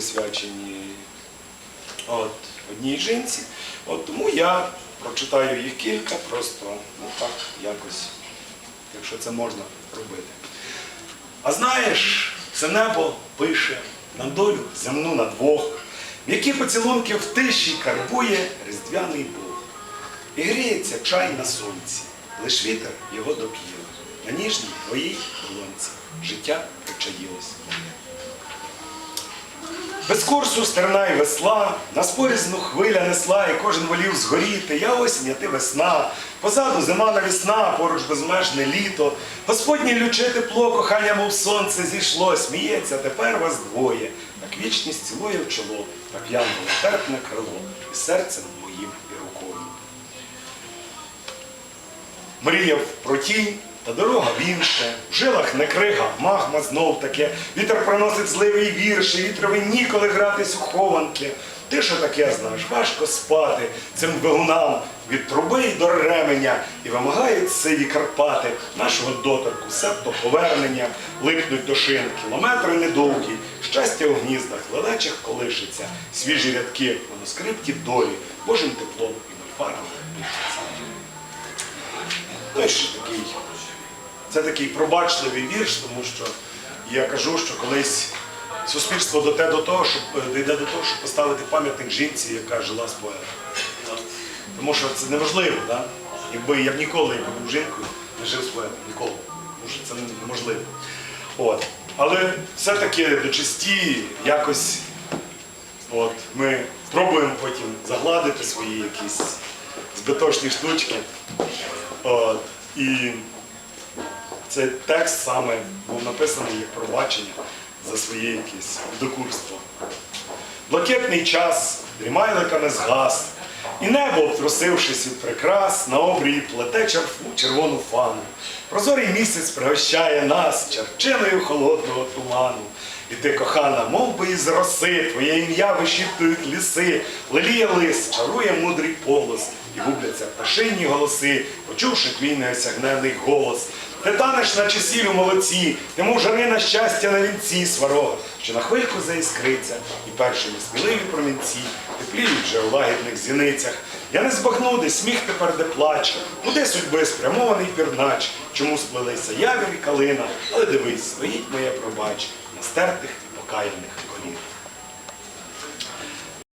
присвячені от, одній жінці. От, тому я прочитаю їх кілька, просто ну, так якось, якщо це можна робити. А знаєш, це небо пише на долю земну на двох, в які поцілунки в тиші карбує різдвяний Бог. І гріється чай на сонці, лиш вітер його доп'є. На ніжній твоїй долонці життя причаїлось моє. Без курсу стерна й весла, на спорізну хвиля несла, і кожен волів згоріти. Я осінь, а ти весна. Позаду зима навісна, поруч безмежне літо. Господнє люче тепло, кохання, мов сонце зійшло, сміється, тепер вас двоє. Так вічність цілує в чоло, так янголе терпне крило, і серцем моїм і рукою. Мріяв про тінь, та дорога в інше. В жилах не крига, магма знов таке. Вітер приносить зливий вірші, вітрові ніколи гратись у хованки. Ти що таке знаєш? Важко спати цим двигунам від труби й до ременя. І вимагають сиві Карпати нашого доторку, себто повернення, липнуть до шин, кілометри недовгі, щастя у гніздах, лелечих колишиться, свіжі рядки, манускрипті долі, Божим теплом і мольфаром пишеться. Ну і ще такий. Це такий пробачливий вірш, тому що я кажу, що колись суспільство дойде до того, щоб е, дійде до того, щоб поставити пам'ятник жінці, яка жила з поетом. Тому що це неможливо, да? якби я б ніколи, якби був жінкою, не жив з поетом. Ніколи. Тому що це неможливо. От. Але все-таки до чисті якось От, ми спробуємо потім загладити свої якісь збиточні штучки. От, і цей текст саме був написаний як пробачення за своє якесь докурство. Блакитний час дрімайликами згас, і небо, обтрусившись від прикрас, на обрії плете черфу, червону фану. Прозорий місяць пригощає нас черчиною холодного туману. І ти, кохана, мов би із роси, твоє ім'я вишіптують ліси, леліє лис, чарує мудрий полос, і губляться пташині голоси, почувши твій неосягнений голос. Ти танеш, наче сіль у молоці, ти мов на щастя на вінці сварога, що на хвильку заіскриться, і першими сміливі промінці тепліють вже у лагідних зіницях. Я не збагну, де сміх тепер, де плач, куди судьби спрямований пірнач, чому сплелися явір і калина, але дивись, стоїть моє пробач на стертих і покаяних колінах.